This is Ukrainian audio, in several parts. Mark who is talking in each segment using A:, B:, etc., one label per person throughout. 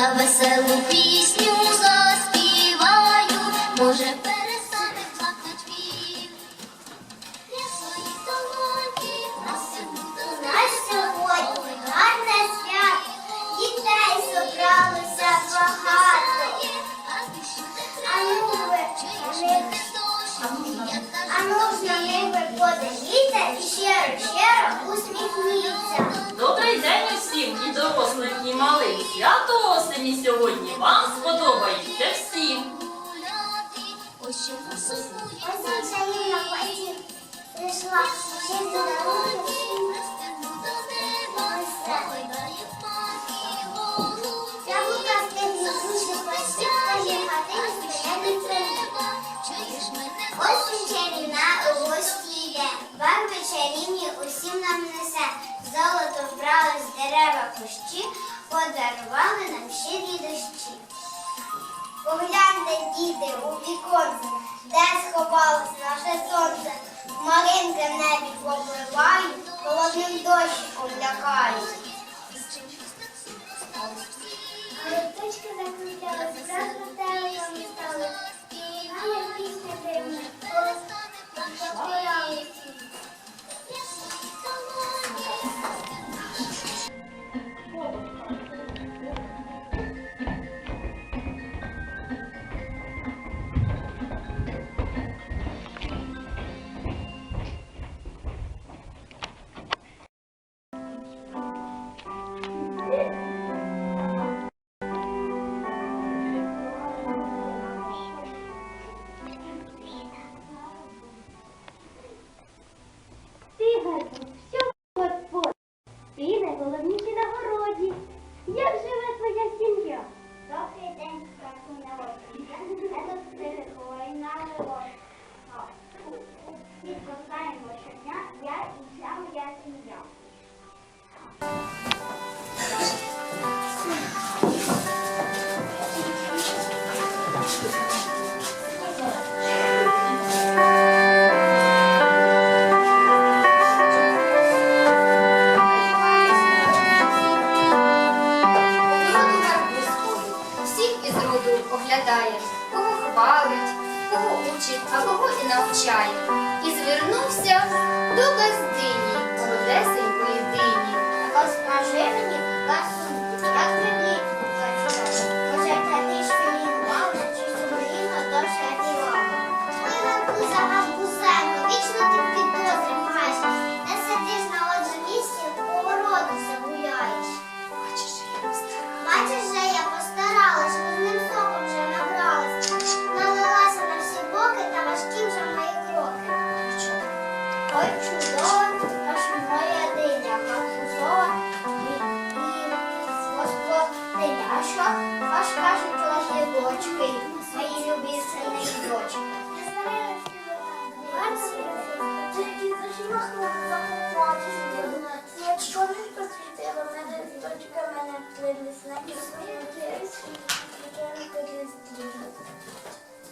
A: Я веселу пісню заспіваю, може перестане плакать він. Я своїх талантів на
B: У нас сьогодні гарне свято, дітей зібралося багато. А ну ви, а можна ниби подивіться і щиро, щиро усміхніться.
C: Добрий і дорослим, і малим. Свято осені сьогодні вам сподобається всім.
B: Прийшла, всім. Стояти треба. Ось чарівна у гості йде, барви чарівні усім нам несе. Золото вбрали з дерева кущі, подарували нам щирі дощі. Погляньте, діти, у віконце, де сховалось наше сонце. маленьке небі попливають, холодним дощиком лякають.
D: Оглядає, кого хвалить, кого учить, а кого і навчає. І звернувся до газдині, молодесенької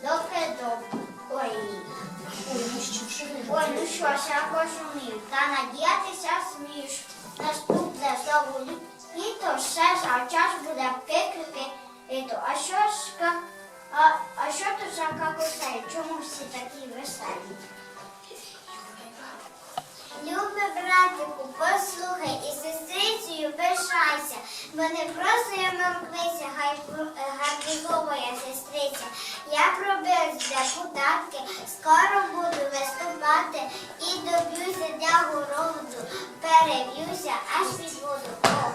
B: Добре, добре. Ой. Ой, ну що ж, я розумію. Та надіятися смієш. Наступне знову літо, ще ж, а час буде пекрики. літо. А що ж, а, а що то за какусей? Чому всі такі веселі? Любе братику, пишайся, бо не просто я моркнися, хай гарбузова я сестриця. Я пробив депутатки, скоро буду виступати і доб'юся для городу, переб'юся аж під воду. О!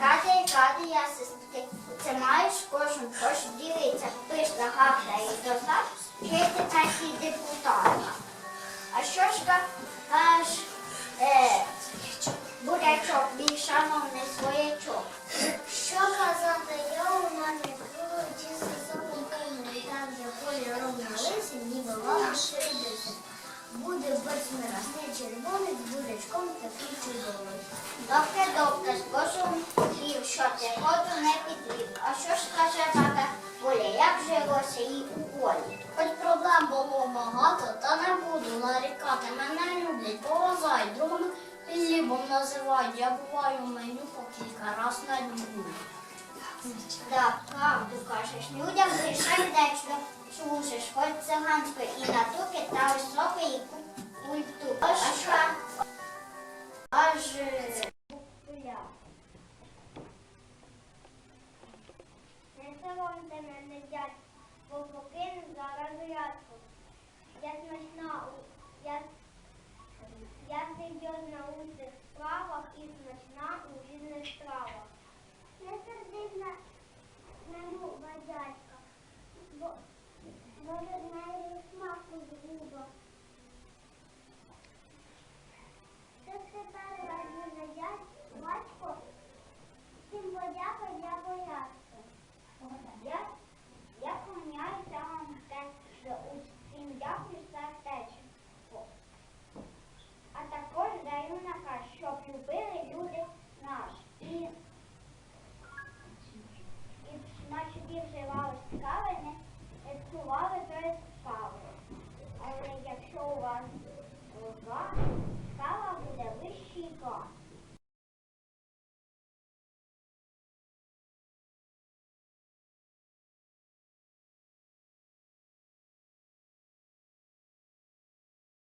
B: Кати і я сестри, це маєш кожен, тож дивиться, пишна гавта і доза, червоний такий чудовий. Добре, добре, скажу і що ходу не підвів. А що ж каже тата Оля, як жилося їй у волі? Хоч проблем було багато, та не буду нарікати. Мене люблять, поважають, другими хлібом називають. Я буваю меню по кілька раз на дню.
E: Да, правду кажеш. Людям ти сердечно служиш, хоч циганської і натуки та високої ку- культури.
F: Go to the